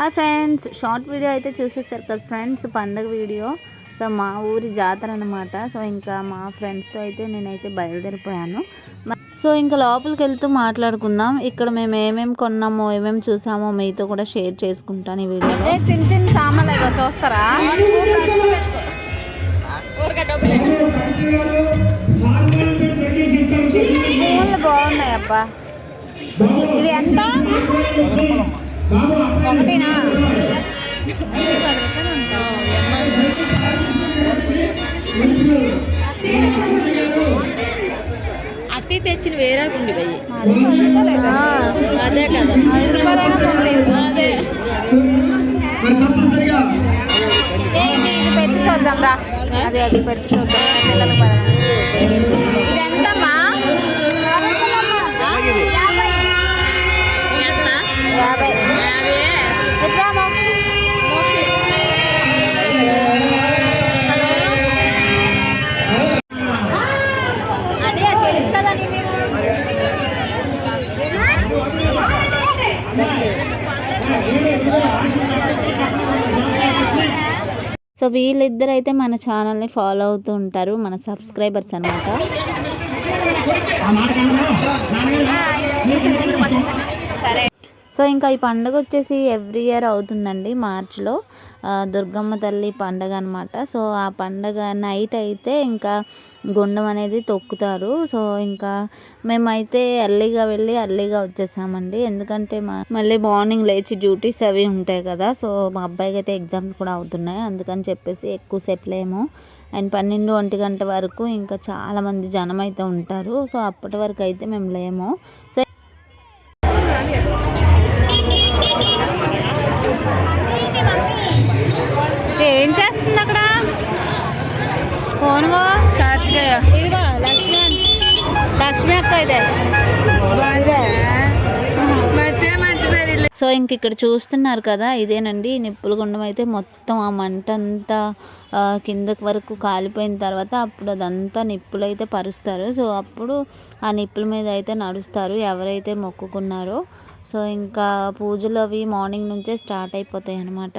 Hi friends short video అయితే చూసేసారు కదా friends పండగ వీడియో. సో మా ఊరి జాతర అనమాట సో ఇంకా మా ఫ్రెండ్స్తో అయితే నేనైతే బయలుదేరిపోయాను. సో ఇంకా లోపలికి వెళ్తూ మాట్లాడుకుందాం. ఇక్కడ మేము ఏమేమి కొన్నామో ఏమేమి చూసామో మీతో కూడా షేర్ చేసుకుంటాను ఈ వీడియోలో. చిన్న చిన్న సామాన్లు ఏదో చూస్తారా? స్పూన్లు బాగున్నాయి అబ్బా ఇది ఎంత? ఒకటినా? అత్తి తెచ్చిన వేరే ఉండి పోయి అదే కదా. ఐదు రూపాయలైనా అదే. ఇది ఇది పెట్టి చూద్దాం రా అది అది పెట్టి చూద్దాం. పిల్లలకు పడదు. మీరు సో వీళ్ళిద్దరు అయితే మన ఛానల్ని ఫాలో అవుతూ ఉంటారు మన సబ్స్క్రైబర్స్ అనమాట సో ఇంకా ఈ పండుగ వచ్చేసి ఎవ్రీ ఇయర్ అవుతుందండి మార్చ్లో దుర్గమ్మ తల్లి పండగ అనమాట సో ఆ పండగ నైట్ అయితే ఇంకా గుండం అనేది తొక్కుతారు. సో ఇంకా మేమైతే అల్లిగా వెళ్ళి అల్లిగా వచ్చేసామండి. ఎందుకంటే మా మళ్ళీ మార్నింగ్ లేచి డ్యూటీస్ అవి ఉంటాయి కదా సో మా అబ్బాయికి అయితే ఎగ్జామ్స్ కూడా అవుతున్నాయి. అందుకని చెప్పేసి ఎక్కువసేపు లేము అండ్ పన్నెండు ఒంటి గంట వరకు ఇంకా చాలామంది జనం అయితే ఉంటారు. సో అప్పటి వరకు అయితే మేము లేము. So phone Kartikeya. ఇదిగో లక్ష్మి లక్ష్మి అక్క ఇదే. సో ఇంక ఇక్కడ చూస్తున్నారు కదా ఇదేనండి నిప్పుల గుండం అయితే మొత్తం ఆ మంట అంతా కిందకి వరకు కాలిపోయిన తర్వాత అప్పుడు అదంతా నిప్పులు అయితే పరుస్తారు. సో అప్పుడు ఆ నిప్పుల మీద అయితే నడుస్తారు ఎవరైతే మొక్కుకున్నారో. సో ఇంకా పూజలు అవి మార్నింగ్ నుంచే స్టార్ట్ అయిపోతాయి అన్నమాట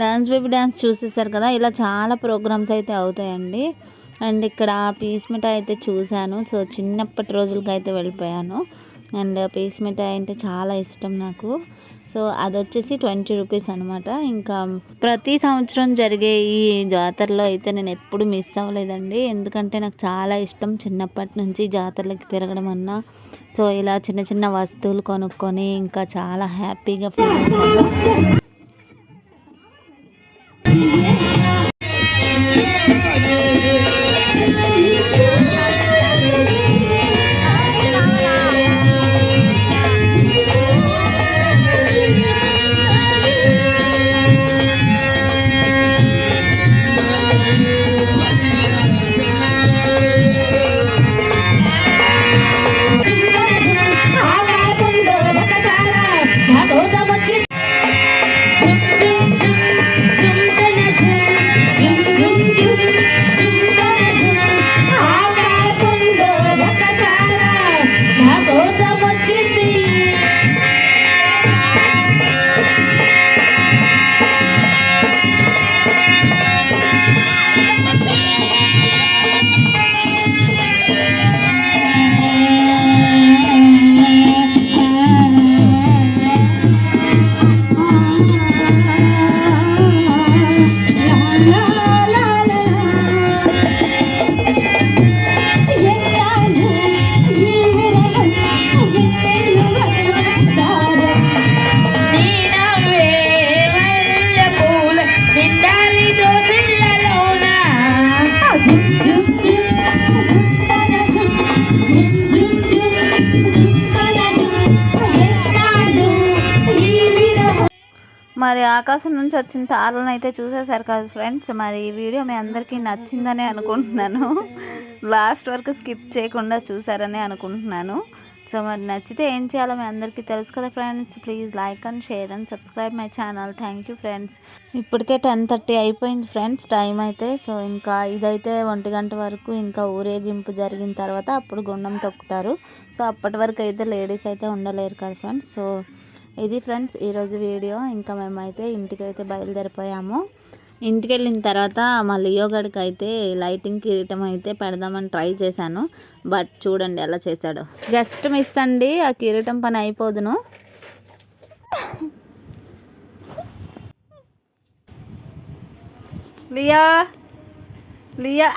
డ్యాన్స్ బేబీ డ్యాన్స్ చూసేసారు కదా ఇలా చాలా ప్రోగ్రామ్స్ అయితే అవుతాయండి. అండ్ ఇక్కడ పీస్ మిఠాయి అయితే చూశాను. సో చిన్నప్పటి రోజులకి అయితే వెళ్ళిపోయాను. అండ్ పీస్ మిఠాయి అంటే చాలా ఇష్టం నాకు. సో అది వచ్చేసి ట్వంటీ రూపీస్ అనమాట ఇంకా ప్రతి సంవత్సరం జరిగే ఈ జాతరలో అయితే నేను ఎప్పుడు మిస్ అవ్వలేదండి. ఎందుకంటే నాకు చాలా ఇష్టం చిన్నప్పటి నుంచి జాతరలకు తిరగడం అన్నా. సో ఇలా చిన్న చిన్న వస్తువులు కొనుక్కొని ఇంకా చాలా హ్యాపీగా ఫీల్ మరి ఆకాశం నుంచి వచ్చిన తారలను అయితే చూసేశారు కదా ఫ్రెండ్స్. మరి ఈ వీడియో మీ అందరికీ నచ్చిందని అనుకుంటున్నాను. లాస్ట్ వరకు స్కిప్ చేయకుండా చూసారని అనుకుంటున్నాను. సో మరి నచ్చితే ఏం చేయాలో మీ అందరికీ తెలుసు కదా friends. Please like and share and subscribe my channel. Thank you friends. ఇప్పటికే టెన్ థర్టీ అయిపోయింది ఫ్రెండ్స్ టైం అయితే. సో ఇంకా ఇదైతే ఒంటి గంట వరకు ఇంకా ఊరేగింపు జరిగిన తర్వాత అప్పుడు గుండం తొక్కుతారు. సో అప్పటి వరకు అయితే లేడీస్ అయితే ఉండలేరు కదా ఫ్రెండ్స్. సో ఇది ఫ్రెండ్స్ ఈరోజు వీడియో. ఇంకా మేమైతే ఇంటికైతే బయలుదేరిపోయాము. ఇంటికి వెళ్ళిన తర్వాత మా లియో అయితే లైటింగ్ కిరీటం అయితే పెడదామని ట్రై చేశాను. బట్ చూడండి ఎలా చేశాడో. జస్ట్ మిస్ అండి ఆ కిరీటం పని అయిపోదును. లియా! లియా!